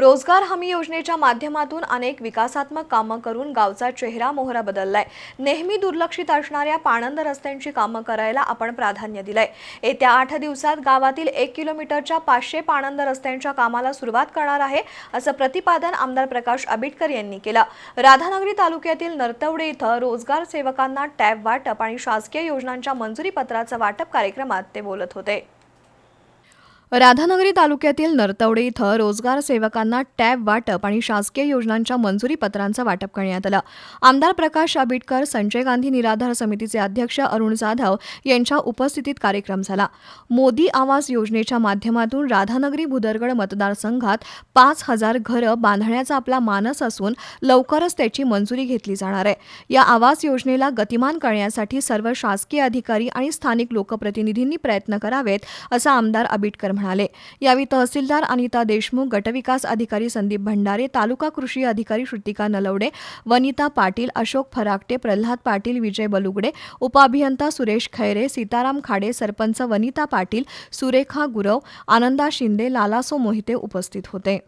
रोजगार हमी योजनेच्या माध्यमातून अनेक विकासात्मक कामं करून गावचा चेहरा मोहरा बदललाय. नेहमी दुर्लक्षित असणाऱ्या पाणंद रस्त्यांची कामं करायला आपण प्राधान्य दिलंय. येत्या आठ दिवसात गावातील एक किलोमीटरच्या पाचशे पाणंद रस्त्यांच्या कामाला सुरुवात करणार आहे असं प्रतिपादन आमदार प्रकाश आंबेडकर यांनी केलं. राधानगरी तालुक्यातील नरतवडे इथं रोजगार सेवकांना टॅब वाटप आणि शासकीय योजनांच्या मंजुरी पत्राचं वाटप कार्यक्रमात ते बोलत होते. राधानगरी तालुक्यातील नरतवडे इथं रोजगार सेवकांना टॅब वाटप आणि शासकीय योजनांच्या मंजुरी पत्रांचं वाटप करण्यात आलं. आमदार प्रकाश आबिटकर संजय गांधी निराधार समितीचे अध्यक्ष अरुण जाधव यांच्या उपस्थितीत कार्यक्रम झाला. मोदी आवास योजनेच्या माध्यमातून राधानगरी भुदरगड मतदारसंघात पाच हजार घरं बांधण्याचा आपला मानस असून लवकरच त्याची मंजुरी घेतली जाणार आहे. या आवास योजनेला गतिमान करण्यासाठी सर्व शासकीय अधिकारी आणि स्थानिक लोकप्रतिनिधींनी प्रयत्न करावेत असं आमदार आबिटकर म्हणाले. यावेळी तहसीलदार अनिता देशमुख गटविकास अधिकारी संदीप भंडारे तालुका कृषी अधिकारी श्रुतिका नलवडे वनिता पाटील अशोक फराकटे प्रल्हाद पाटील विजय बलुगडे उपअभियंता सुरेश खैरे सीताराम खाडे सरपंच वनिता पाटील सुरेखा गुरव आनंदा शिंदे लालासो मोहिते उपस्थित होते.